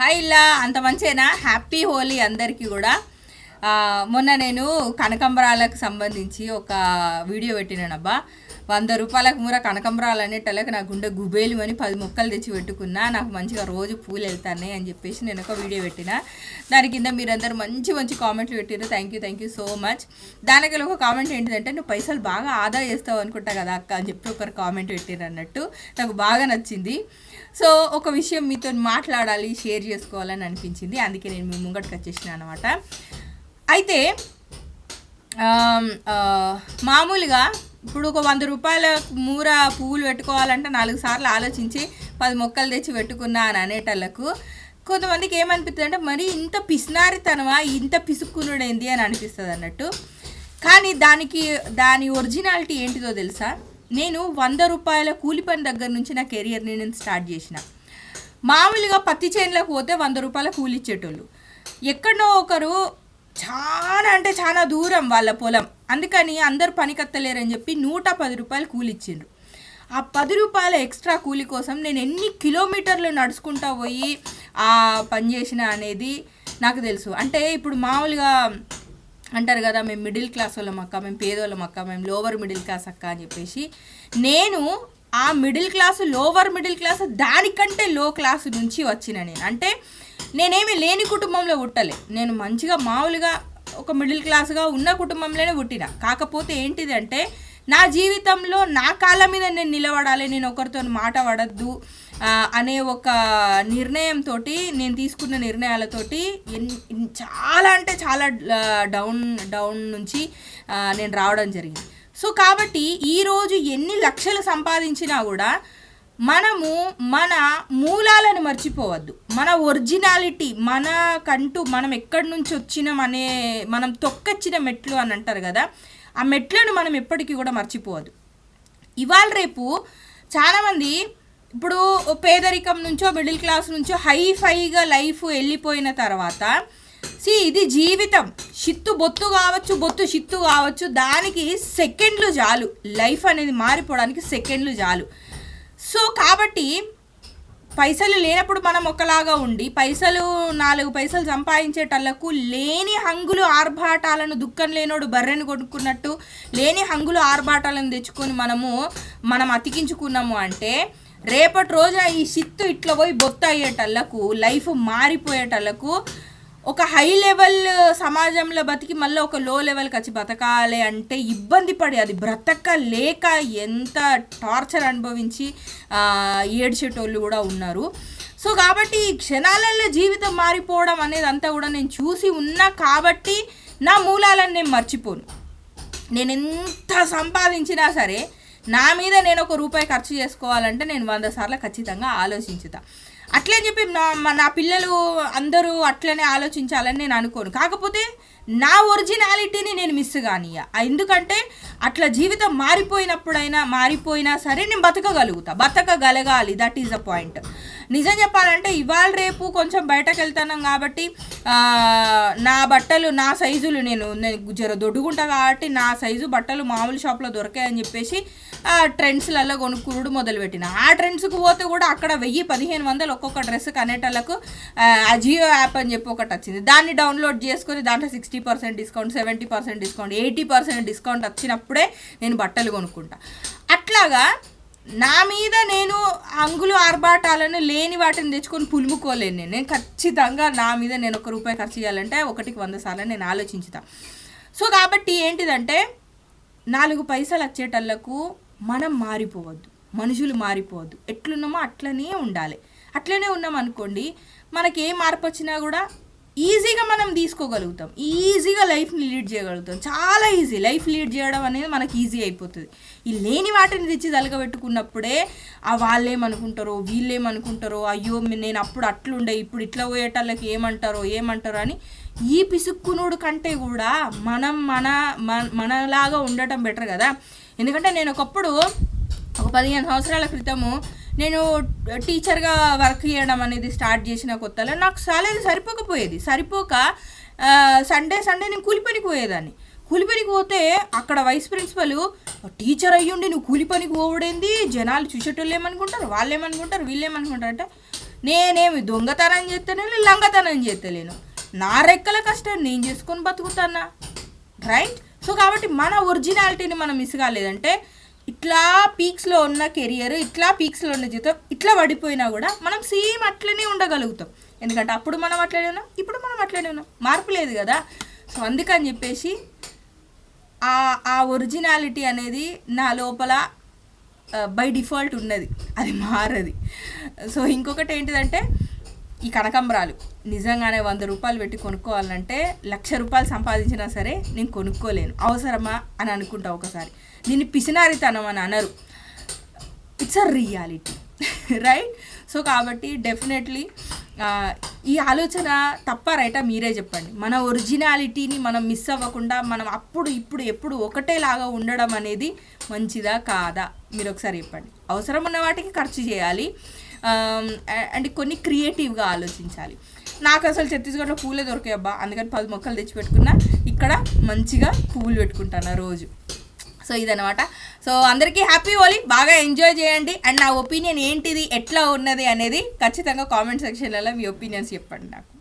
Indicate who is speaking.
Speaker 1: Hi ఇలా అంత మంచిగా హ్యాపీ హోలీ అందరికీ కూడా. మొన్న నేను కనకంబరాలకు సంబంధించి ఒక వీడియో పెట్టినానబ్బా. వంద రూపాయలకు మూర కనకంబరాలు అనేటలకు నా గుండె గుబేలిమని పది మొక్కలు తెచ్చి పెట్టుకున్నా నాకు మంచిగా రోజు పూలు వెళ్తాయి అని చెప్పేసి నేను ఒక వీడియో పెట్టిన. దాని కింద మీరందరూ మంచి మంచి కామెంట్లు పెట్టారు thank you thank you so much దానికి ఒక కామెంట్ ఏంటిదంటే నువ్వు పైసలు బాగా ఆదా చేస్తావు అనుకుంటా కదా అక్క అని చెప్పి ఒకరు కామెంట్ పెట్టారు అన్నట్టు. నాకు బాగా నచ్చింది. సో ఒక విషయం మీతో మాట్లాడాలి షేర్ చేసుకోవాలని అనిపించింది. అందుకే నేను మీ ముంగటికి వచ్చేసిన అనమాట అయితే మామూలుగా ఇప్పుడు ఒక వంద రూపాయల మూర పువ్వులు పెట్టుకోవాలంటే నాలుగు సార్లు ఆలోచించి పది మొక్కలు తెచ్చి పెట్టుకున్నా అని అనేటళ్ళకు కొంతమందికి ఏమనిపిస్తుంది అంటే మరి ఇంత పిసినారితనమా? ఇంత పిసుక్కునుడేంది? అని అనిపిస్తుంది అన్నట్టు. కానీ దానికి దాని ఒరిజినాలిటీ ఏంటిదో తెలుసా? నేను వంద రూపాయల కూలి పని దగ్గర నుంచి నా కెరియర్ని నేను స్టార్ట్ చేసిన. మామూలుగా పత్తి చేనులకు పోతే వంద రూపాయల కూలి ఇచ్చేటోళ్ళు. ఎక్కడో ఒకరు చాలా అంటే చాలా దూరం వాళ్ళ పొలం. అందుకని అందరు పనికత్తలేరని చెప్పి నూట పది రూపాయలు కూలి ఇచ్చిండ్రు ఆ పది రూపాయల ఎక్స్ట్రా కూలి కోసం నేను ఎన్ని కిలోమీటర్లు నడుచుకుంటా పోయి ఆ పని చేసిన అనేది నాకు తెలుసు. అంటే ఇప్పుడు మామూలుగా అంటారు కదా మేము మిడిల్ క్లాస్ వాళ్ళం అక్క మేము పేదోళ్ళం అక్క మేము లోవర్ మిడిల్ క్లాస్ అక్క అని చెప్పేసి నేను ఆ middle class lower middle class దానికంటే లో క్లాస్ నుంచి వచ్చిన నేను. అంటే నేనేమి లేని కుటుంబంలో పుట్టలే. నేను మంచిగా మామూలుగా ఒక మిడిల్ క్లాస్గా ఉన్న కుటుంబంలోనే పుట్టిన. కాకపోతే ఏంటిది అంటే నా జీవితంలో నా కాళ్ళ మీద నేను నిలబడాలి నేను ఒకరితో మాట పడద్దు అనే ఒక నిర్ణయంతో నేను తీసుకున్న నిర్ణయాలతోటి ఎన్- చాలా అంటే చాలా డౌన్ డౌన్ నుంచి నేను రావడం జరిగింది. సో కాబట్టి ఈరోజు ఎన్ని లక్షలు సంపాదించినా కూడా మనము మన మూలాలను మర్చిపోవద్దు. మన ఒరిజినాలిటీ మనకంటూ మనం ఎక్కడి నుంచి వచ్చినాం అనే మనం తొక్కొచ్చిన మెట్లు అని అంటారు కదా ఆ మెట్లను మనం ఎప్పటికీ కూడా మర్చిపోవద్దు. ఇవాళ రేపు చాలామంది ఇప్పుడు పేదరికం నుంచో మిడిల్ క్లాస్ నుంచో హై ఫైగా లైఫ్ వెళ్ళిపోయిన తర్వాత సి ఇది జీవితం. షిత్తు బొత్తు కావచ్చు బొత్తు షిత్తు కావచ్చు దానికి సెకండ్లు చాలు. లైఫ్ అనేది మారిపోవడానికి సెకండ్లు చాలు. సో కాబట్టి పైసలు లేనప్పుడు మనం ఒకలాగా ఉండి పైసలు నాలుగు పైసలు సంపాదించేటళ్ళకు లేని హంగులు ఆర్భాటాలను దుఃఖం లేనోడు బర్రెను కొనుక్కున్నట్టు లేని హంగులు ఆర్భాటాలను తెచ్చుకొని మనము మనం అతికించుకున్నాము అంటే రేపటి రోజున ఈ సిత్తు ఇట్లా పోయి బొత్తు అయ్యేటళ్ళకు లైఫ్ మారిపోయేటళ్ళకు ఒక హై లెవెల్ సమాజంలో బతికి మళ్ళీ ఒక లో లెవెల్కి వచ్చి బతకాలి అంటే ఇబ్బంది పడి అది బ్రతక లేక ఎంత టార్చర్ అనుభవించి ఏడ్చేటోళ్ళు కూడా ఉన్నారు. సో కాబట్టి ఈ క్షణాలలో జీవితం మారిపోవడం అనేది అంతా కూడా నేను చూసి ఉన్నా కాబట్టి నా మూలాలను నేను మర్చిపోను. నేను ఎంత సంపాదించినా సరే నా మీద నేను ఒక రూపాయి ఖర్చు చేసుకోవాలంటే నేను వంద సార్లు ఖచ్చితంగా ఆలోచించుతా. అట్లే చెప్పి నా నా పిల్లలు అందరూ అట్లనే ఆలోచించాలని నేను అనుకోను. కాకపోతే నా ఒరిజినాలిటీని నేను మిస్ కానియ ఎందుకంటే అట్లా జీవితం మారిపోయినప్పుడైనా మారిపోయినా సరే నేను బతకగలుగుతా. బతకగలగాలి. దట్ ఈస్ ద పాయింట్ నిజం చెప్పాలంటే ఇవాళ రేపు కొంచెం బయటకు వెళ్తున్నాం కాబట్టి నా బట్టలు నా సైజులు నేను జర దొడ్డుకుంటా కాబట్టి నా సైజు బట్టలు మామూలు షాప్లో దొరికాయని చెప్పేసి ఆ ట్రెండ్స్లలో కొనుక్కునుడు మొదలుపెట్టిన. ఆ ట్రెండ్స్కి పోతే కూడా అక్కడ వెయ్యి పదిహేను వందలు ఒక్కొక్క డ్రెస్ కనేటలకు అజియో జియో యాప్ అని చెప్పి ఒకటి వచ్చింది. దాన్ని డౌన్లోడ్ చేసుకొని దాంట్లో sixty percent discount seventy percent discount eighty percent discount వచ్చినప్పుడే నేను బట్టలు కొనుక్కుంటా. అట్లాగా నా మీద నేను అంగులు ఆర్భాటాలను లేని వాటిని తెచ్చుకొని పులుముకోలేను నేను. నేను ఖచ్చితంగా నా మీద నేను ఒక రూపాయి ఖర్చు చేయాలంటే ఒకటికి వంద సార్లు నేను ఆలోచించుతా. సో కాబట్టి ఏంటిదంటే నాలుగు పైసలు వచ్చేటళ్ళకు మనం మారిపోవద్దు. మనుషులు మారిపోవద్దు. ఎట్లున్నామో అట్లనే ఉండాలి. అట్లనే ఉన్నాం అనుకోండి మనకి ఏ మార్పు వచ్చినా కూడా ఈజీగా మనం తీసుకోగలుగుతాం. ఈజీగా లైఫ్ని లీడ్ చేయగలుగుతాం. చాలా ఈజీ. లైఫ్ లీడ్ చేయడం అనేది మనకి ఈజీ అయిపోతుంది. ఈ లేని వాటిని తెచ్చి తలగబెట్టుకున్నప్పుడే ఆ వాళ్ళేమనుకుంటారో వీళ్ళేమనుకుంటారో అయ్యో నేను అప్పుడు అట్లుండే ఇప్పుడు ఇట్లా పోయేటళ్ళకి ఏమంటారో ఏమంటారో అని ఈ పిసుక్కునుడు కంటే కూడా మనం మన మన- మనలాగా ఉండటం బెటర్ కదా. ఎందుకంటే నేను ఒకప్పుడు ఒక పదిహేను సంవత్సరాల క్రితము నేను టీచర్గా వర్క్ చేయడం అనేది స్టార్ట్ చేసిన కొత్తలో నాకు సాలరీ సరిపోకపోయేది. సరిపోక సండే సండే నేను కూలిపనికి పోయేదాన్ని. కూలిపనికి పోతే అక్కడ వైస్ ప్రిన్సిపల్ టీచర్ అయ్యుండి నువ్వు కూలిపనికి పోవడేంది? జనాలు చూసేటోళ్ళు ఏమనుకుంటారు వాళ్ళు ఏమనుకుంటారు వీళ్ళు ఏమనుకుంటారు అంటే నేనేమి దొంగతనం చేస్తలేను లంగతనం చేస్తలేను. నా రెక్కల కష్టం నేను చేసుకొని బతుకుతానా? రైట్? సో కాబట్టి మన ఒరిజినాలిటీని మనం మిస్ కాలేదంటే ఇట్లా పీక్స్లో ఉన్న కెరియర్ ఇట్లా పీక్స్లో ఉన్న జీతం ఇట్లా పడిపోయినా కూడా మనం సేమ్ అట్లనే ఉండగలుగుతాం. ఎందుకంటే అప్పుడు మనం అట్లనే ఉన్నాం ఇప్పుడు మనం అట్లనే ఉన్నాం. మార్పు లేదు కదా. సో అందుకని చెప్పేసి ఆ ఆ ఒరిజినాలిటీ అనేది నా లోపల బై డిఫాల్ట్ ఉన్నది. అది మారది. సో ఇంకొకటి ఏంటిదంటే ఈ కనకంబరాలు. నిజంగానే వంద రూపాయలు పెట్టి కొనుక్కోవాలంటే లక్ష రూపాయలు సంపాదించినా సరే నేను కొనుక్కోలేను. అవసరమా అని అనుకుంటా ఒకసారి. నేను పిసినారితనం అని అనరు. It's a reality right so కాబట్టి డెఫినెట్లీ ఈ ఆలోచన తప్ప రైటా మీరే చెప్పండి. మన ఒరిజినాలిటీని మనం మిస్ అవ్వకుండా మనం అప్పుడు ఇప్పుడు ఎప్పుడు ఒకటేలాగా ఉండడం అనేది మంచిదా కాదా? మీరు ఒకసారి చెప్పండి. అవసరం ఉన్న వాటికి ఖర్చు చేయాలి. అండ్ కొన్ని క్రియేటివ్గా ఆలోచించాలి. నాకు అసలు ఛత్తీస్గఢ్లో పూలే దొరికాయి అబ్బా. అందుకని పది మొక్కలు తెచ్చిపెట్టుకున్నా ఇక్కడ మంచిగా పువ్వులు పెట్టుకుంటాను రోజు. సో ఇదనమాట సో అందరికీ హ్యాపీ హోలీ. బాగా ఎంజాయ్ చేయండి. అండ్ నా ఒపీనియన్ ఏంటిది? ఎట్లా ఉన్నది అనేది ఖచ్చితంగా కామెంట్ సెక్షన్లలో మీ ఒపీనియన్స్ చెప్పండి నాకు.